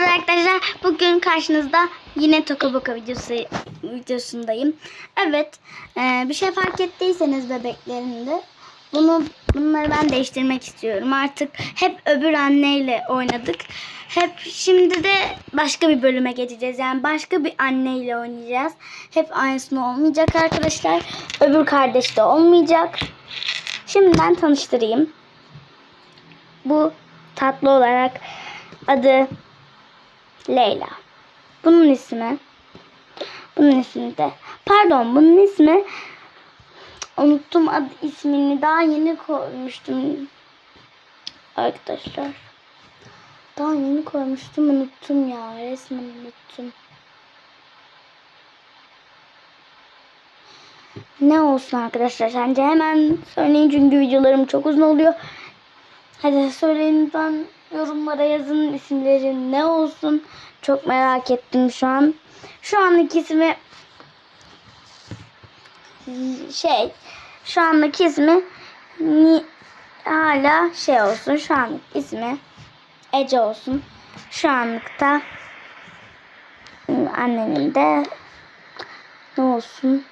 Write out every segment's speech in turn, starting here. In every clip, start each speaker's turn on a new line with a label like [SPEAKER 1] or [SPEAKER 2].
[SPEAKER 1] Merhaba arkadaşlar. Bugün karşınızda yine Tokaboka videosu videosundayım. Evet, e, bir şey fark ettiyseniz bebeklerinde bunu bunları ben değiştirmek istiyorum. Artık hep öbür anneyle oynadık. Hep şimdi de başka bir bölüme geçeceğiz. Yani başka bir anneyle oynayacağız. Hep aynısını olmayacak arkadaşlar. Öbür kardeş de olmayacak. Şimdiden tanıştırayım. Bu tatlı olarak adı Leyla. Bunun ismi bunun ismi de pardon bunun ismi unuttum adı ismini daha yeni koymuştum arkadaşlar. Daha yeni koymuştum unuttum ya resmen unuttum. Ne olsun arkadaşlar sence hemen söyleyin çünkü videolarım çok uzun oluyor. Hadi söyleyin ben yorumlara yazın isimleri ne olsun. Çok merak ettim şu an. Şu anlık ismi şey şu anlık ismi ni, hala şey olsun. Şu anlık ismi Ece olsun. Şu anlıkta annemin de ne olsun?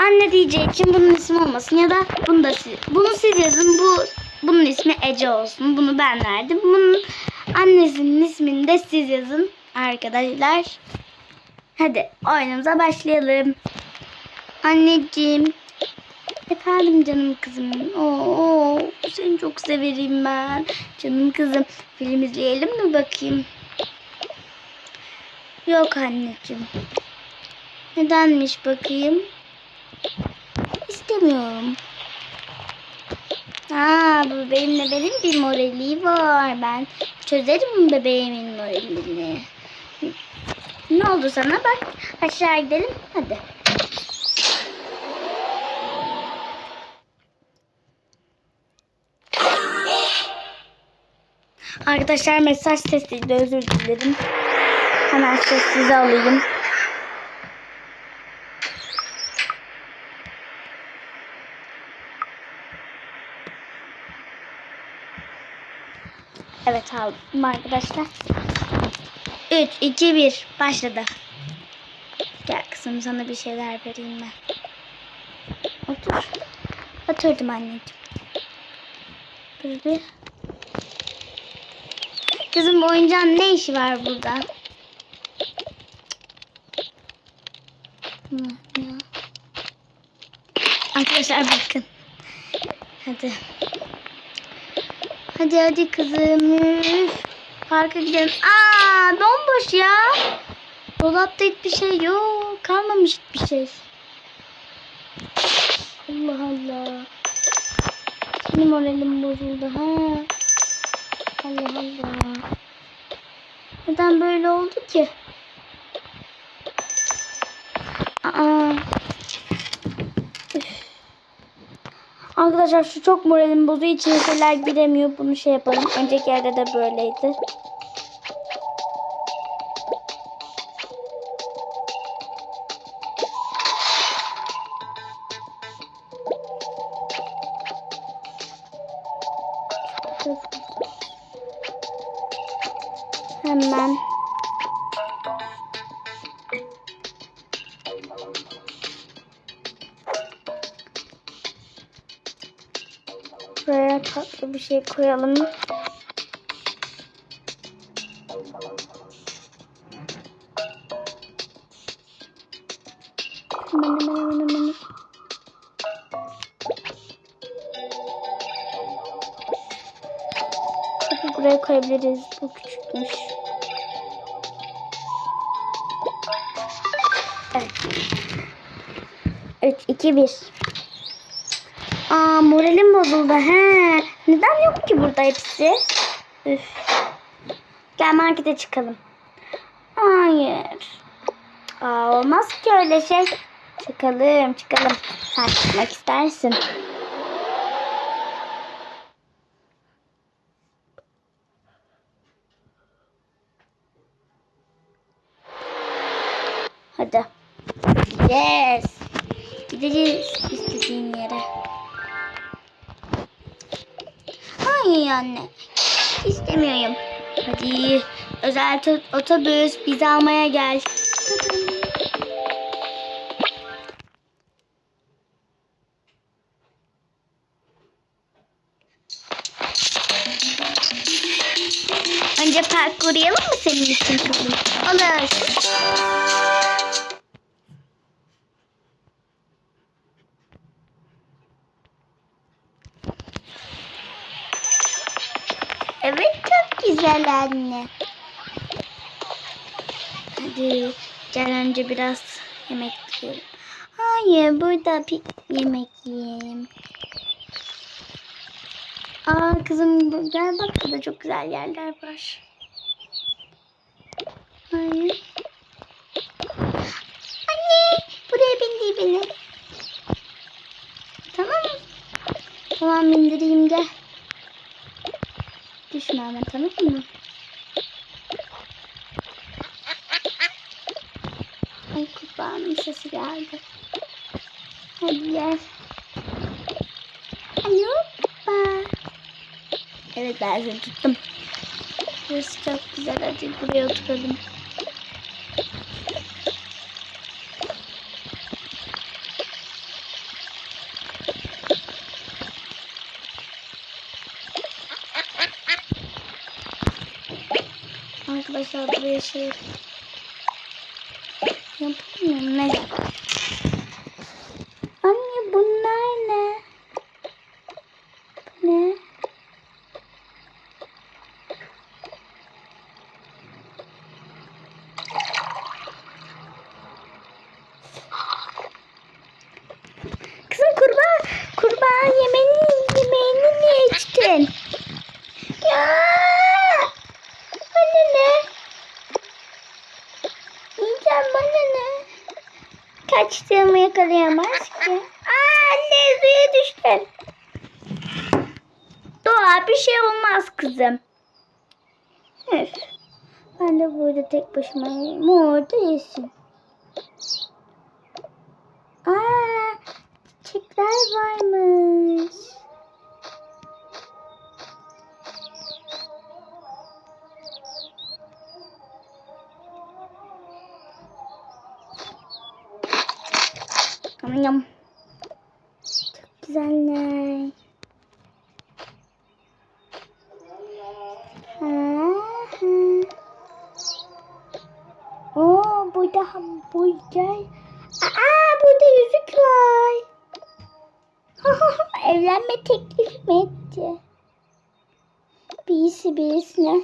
[SPEAKER 1] Anne diyeceği için bunun ismi olmasın ya da bunu da siz, bunu siz yazın. Bu bunun ismi Ece olsun. Bunu ben verdim. Bunun annesinin ismini de siz yazın arkadaşlar. Hadi oyunumuza başlayalım. Anneciğim. Efendim canım kızım. Oo, seni çok severim ben. Canım kızım. Film izleyelim mi bakayım? Yok anneciğim. Nedenmiş bakayım? İstemiyorum. Aa, bu bebeğimle benim bir morali var. Ben çözerim bebeğimin moralini. Ne oldu sana? Bak aşağı gidelim. Hadi. Arkadaşlar mesaj sesiydi özür dilerim. Hemen sessize alayım. Evet aldım arkadaşlar. 3, 2, 1 başladı. Gel kızım sana bir şeyler vereyim ben. Otur. Oturdum anneciğim. Bir. Kızım bu oyuncağın ne işi var burada? Arkadaşlar bakın. Hadi. Hadi hadi kızım. Parka gidelim. Aa bomboş ya. Dolapta hiçbir şey yok. Kalmamış hiçbir şey. Allah Allah. Benim moralim bozuldu ha. Allah Allah. Neden böyle oldu ki? Aa. Arkadaşlar şu çok moralim bozuyor. İçine şeyler giremiyor. Bunu şey yapalım. Önceki yerde de böyleydi. Buraya tatlı bir şey koyalım. Hemen hemen hemen hemen. Tabii buraya koyabiliriz. Bu küçükmüş. Evet. 3, 2, 1. Aa moralim bozuldu. He. Neden yok ki burada hepsi? Üf. Gel markete çıkalım. Hayır. Aa, olmaz ki öyle şey. Çıkalım çıkalım. Sen çıkmak istersin. Hadi. Yes. Gideceğiz istediğin yere. İstemiyor anne. İstemiyorum. Hadi özel to- otobüs bizi almaya gel. Önce park kurayalım mı senin için? Olur. Güzel anne. Hadi gel önce biraz yemek yiyelim. Hayır burada bir yemek yiyeyim. Aa kızım gel bak burada çok güzel yerler var. Hayır. Anne buraya bindir beni. Tamam mı? Tamam bindireyim gel. Düşme ama tamam mı? Ay kurbanın sesi geldi. Hadi gel. Hadi hoppa. Evet ben seni tuttum. Burası çok güzel. Hadi buraya oturalım. Arkadaşlar buraya şey yapamıyorum. Ne? Anne bunlar ne? Bu Ne? Kızım kurbağa, kurbağa yemeğini, yemeğini niye içtin? Ya! Anne ne? Yiyeceğim bana ne? Kaçtığımı yakalayamaz ki. Aa, anne suya düştüm. Doğa bir şey olmaz kızım. Üf. Ben de burada tek başıma Orada yesin. Aa, çiçekler varmış. Oo, burada hamburger. Aa, burada yüzük var. Evlenme teklif mi etti? Birisi birisine.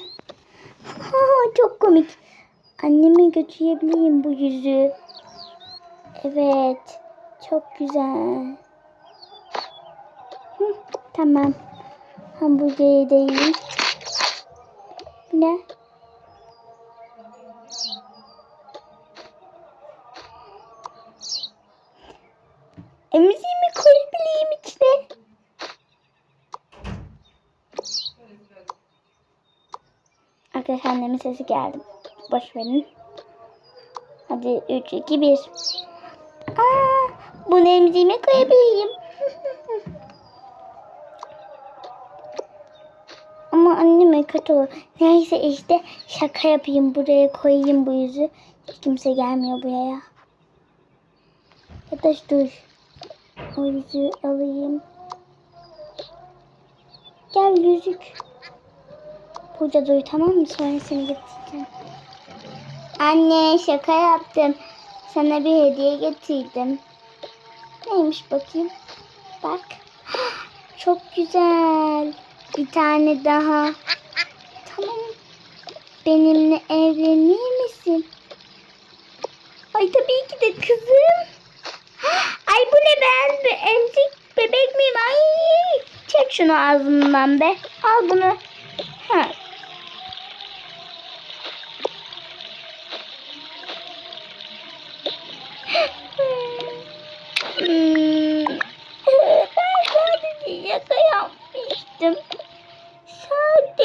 [SPEAKER 1] Çok komik. Anneme götürebileyim bu yüzüğü. Evet. Çok güzel. Hı, tamam. Hamburgeri de yiyeyim. Sesi geldi. Boş verin. Hadi 3, 2, 1. Aa, bunu emziğime koyabileyim. Ama anneme kötü olur. Neyse işte şaka yapayım. Buraya koyayım bu yüzü. Hiç kimse gelmiyor buraya. Ya da dur. O yüzüğü alayım. Gel yüzük. Burada dur tamam mı? Sonra seni getireceğim. Anne şaka yaptım. Sana bir hediye getirdim. Neymiş bakayım? Bak. Çok güzel. Bir tane daha. Tamam. Benimle evlenir misin? Ay tabii ki de kızım. Ay bu ne ben emzik bebek miyim? Ay çek şunu ağzımdan be. Al bunu.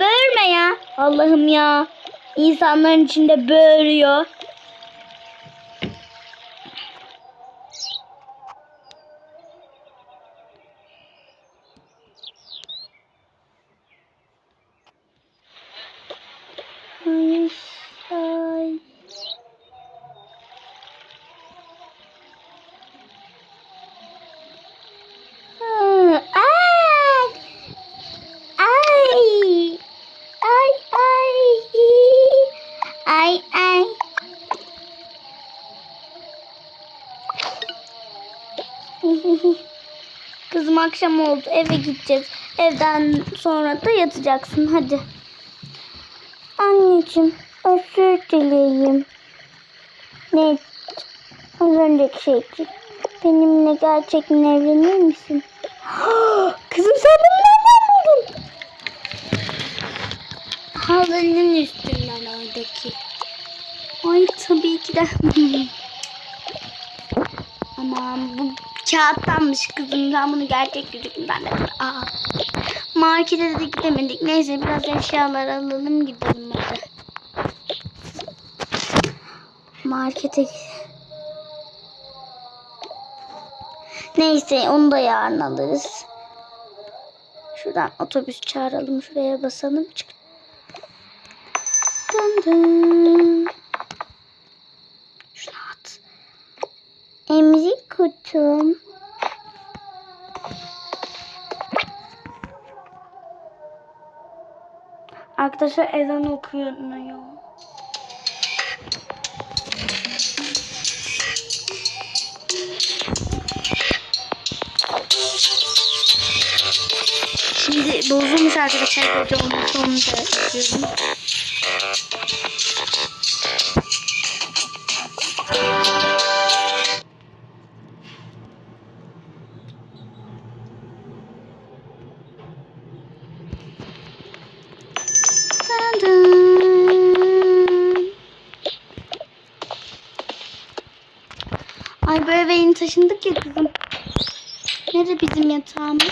[SPEAKER 1] böğürme ya. Allah'ım ya. İnsanların içinde böğürüyor. Akşam oldu eve gideceğiz. Evden sonra da yatacaksın hadi. Anneciğim özür dileyim. Ne? Az önceki şey için. Benimle gerçekten evlenir misin? Kızım sen bunu nereden buldun? Halının üstünden oradaki. Ay tabii ki de. Aman bu kağıttanmış kızım. Ben bunu gerçek yüzükten de. Aa. Markete de gidemedik. Neyse biraz eşyalar alalım gidelim hadi. Markete Neyse onu da yarın alırız. Şuradan otobüs çağıralım. Şuraya basalım. Çık. Dın dın. Şunu at. Emzik kutum. Arkadaşlar ezan okunuyor. Şimdi bozulmuş arkadaşlar. Onu da yapıyorum. Taşındık ya kızım. Nerede bizim yatağımız?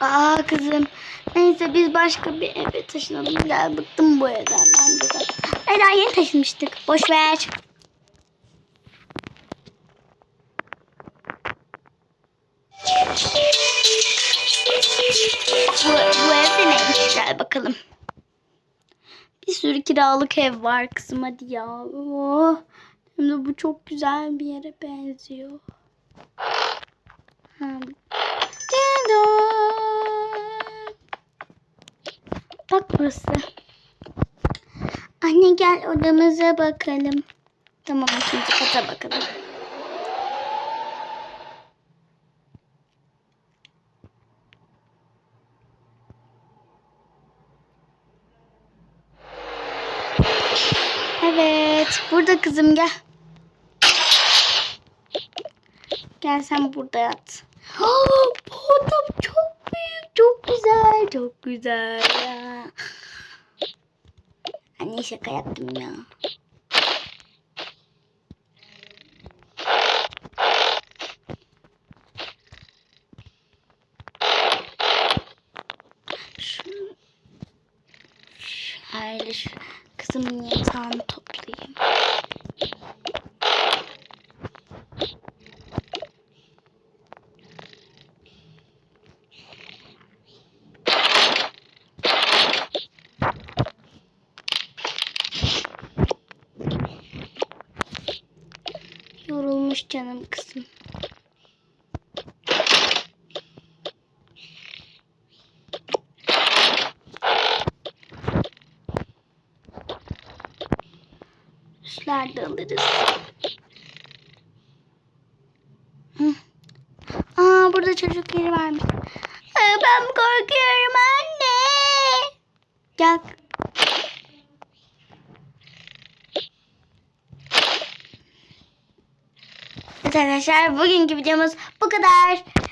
[SPEAKER 1] Aa kızım. Neyse biz başka bir eve taşınalım. Gel bıktım bu evden ben de zaten. Ay daha yeni taşınmıştık. Boş ver. Bu, bu evde neymiş? Gel bakalım. Bir sürü kiralık ev var kızım hadi ya. Oh. De bu çok güzel bir yere benziyor. Ha. Bak burası. Anne gel odamıza bakalım. Tamam ikinci kata bakalım. Evet. Burada kızım gel. Gel sen burada yat. Oh, bu odam çok. Çok güzel. Çok güzel ya. Anne şaka yaptım ya. Şu- Şöyle şu kızımın yatağını Yorulmuş canım kızım. kuşlar da alırız. Hı. Aa burada çocuk yeri varmış. Ben korkuyorum anne. Gel. Arkadaşlar bugünkü videomuz bu kadar.